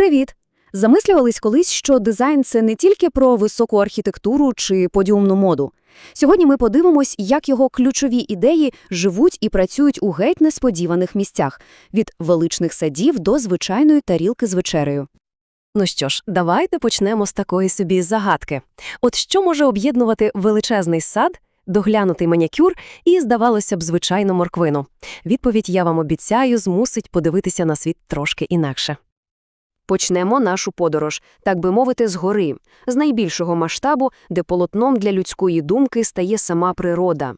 Привіт! Замислювались колись, що дизайн це не тільки про високу архітектуру чи подіумну моду. Сьогодні ми подивимось, як його ключові ідеї живуть і працюють у геть несподіваних місцях – від величних садів до звичайної тарілки з вечерею. Ну що ж, давайте почнемо з такої собі загадки. От що може об'єднувати величезний сад, доглянутий манікюр і, здавалося б, звичайну морквину? Відповідь я вам обіцяю змусить подивитися на світ трошки інакше. Почнемо нашу подорож, так би мовити, згори, з найбільшого масштабу, де полотном для людської думки стає сама природа.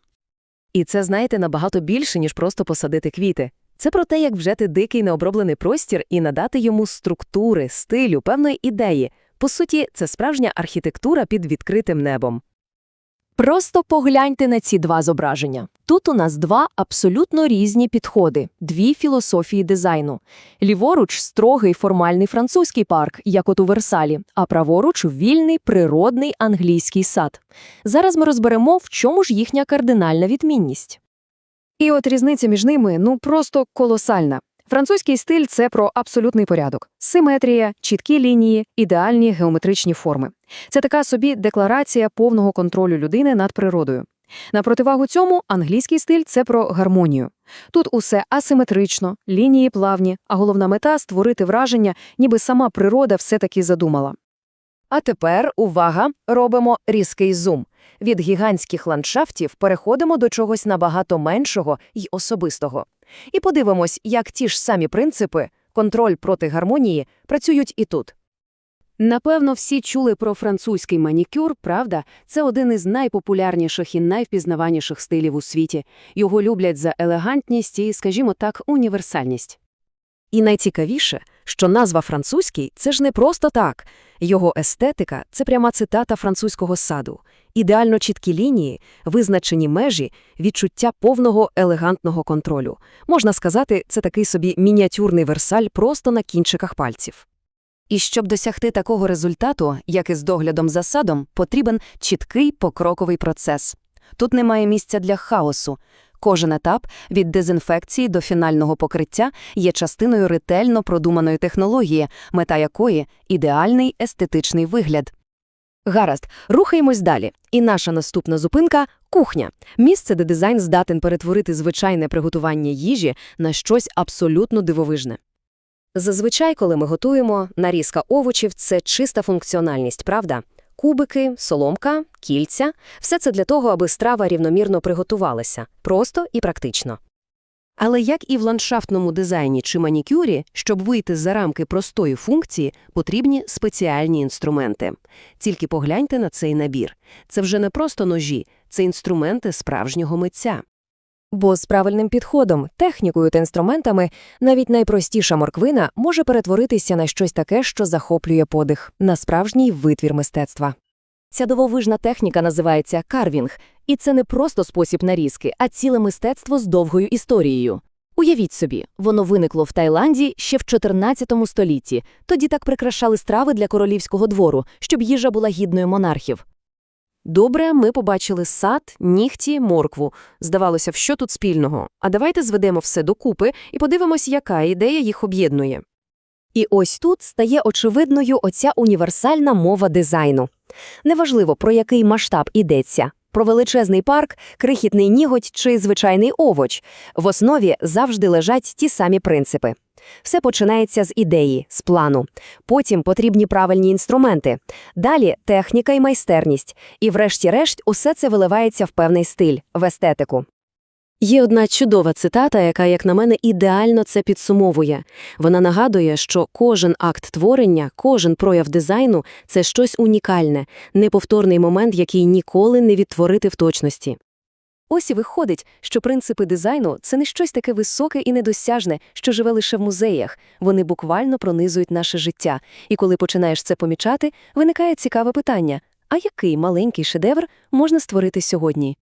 І це, знаєте, набагато більше, ніж просто посадити квіти. Це про те, як вжити дикий необроблений простір і надати йому структури, стилю, певної ідеї. По суті, це справжня архітектура під відкритим небом. Просто погляньте на ці два зображення. Тут у нас два абсолютно різні підходи, дві філософії дизайну. Ліворуч – строгий формальний французький парк, як от у Версалі, а праворуч – вільний природний англійський сад. Зараз ми розберемо, в чому ж їхня кардинальна відмінність. І от різниця між ними, ну, просто колосальна. Французький стиль – це про абсолютний порядок. Симетрія, чіткі лінії, ідеальні геометричні форми. Це така собі декларація повного контролю людини над природою. На противагу цьому англійський стиль – це про гармонію. Тут усе асиметрично, лінії плавні, а головна мета – створити враження, ніби сама природа все-таки задумала. А тепер, увага, робимо різкий зум. Від гігантських ландшафтів переходимо до чогось набагато меншого й особистого. І подивимось, як ті ж самі принципи, контроль проти гармонії, працюють і тут. Напевно, всі чули про французький манікюр, правда? Це один із найпопулярніших і найвпізнаваніших стилів у світі. Його люблять за елегантність і, скажімо так, універсальність. І найцікавіше, що назва французький – це ж не просто так. Його естетика – це пряма цитата французького саду. Ідеально чіткі лінії, визначені межі, відчуття повного елегантного контролю. Можна сказати, це такий собі мініатюрний версаль просто на кінчиках пальців. І щоб досягти такого результату, як і з доглядом за садом, потрібен чіткий покроковий процес. Тут немає місця для хаосу. Кожен етап від дезінфекції до фінального покриття є частиною ретельно продуманої технології, мета якої – ідеальний естетичний вигляд. Гаразд, рухаємось далі. І наша наступна зупинка – кухня. Місце, де дизайн здатен перетворити звичайне приготування їжі на щось абсолютно дивовижне. Зазвичай, коли ми готуємо, нарізка овочів – це чиста функціональність, правда? Кубики, соломка, кільця – все це для того, аби страва рівномірно приготувалася. Просто і практично. Але як і в ландшафтному дизайні чи манікюрі, щоб вийти за рамки простої функції, потрібні спеціальні інструменти. Тільки погляньте на цей набір. Це вже не просто ножі, це інструменти справжнього митця. Бо з правильним підходом, технікою та інструментами навіть найпростіша морквина може перетворитися на щось таке, що захоплює подих, на справжній витвір мистецтва. Ця дивовижна техніка називається карвінг, і це не просто спосіб нарізки, а ціле мистецтво з довгою історією. Уявіть собі, воно виникло в Таїланді ще в 14 столітті. Тоді так прикрашали страви для королівського двору, щоб їжа була гідною монархів. Добре, ми побачили сад, нігті, моркву. Здавалося, що тут спільного. А давайте зведемо все докупи і подивимось, яка ідея їх об'єднує. І ось тут стає очевидною оця універсальна мова дизайну. Неважливо, про який масштаб йдеться. Про величезний парк, крихітний ніготь чи звичайний овоч. В основі завжди лежать ті самі принципи. Все починається з ідеї, з плану. Потім потрібні правильні інструменти. Далі техніка і майстерність. І врешті-решт усе це виливається в певний стиль, в естетику. Є одна чудова цитата, яка, як на мене, ідеально це підсумовує. Вона нагадує, що кожен акт творення, кожен прояв дизайну – це щось унікальне, неповторний момент, який ніколи не відтворити в точності. Ось і виходить, що принципи дизайну – це не щось таке високе і недосяжне, що живе лише в музеях. Вони буквально пронизують наше життя. І коли починаєш це помічати, виникає цікаве питання – а який маленький шедевр можна створити сьогодні?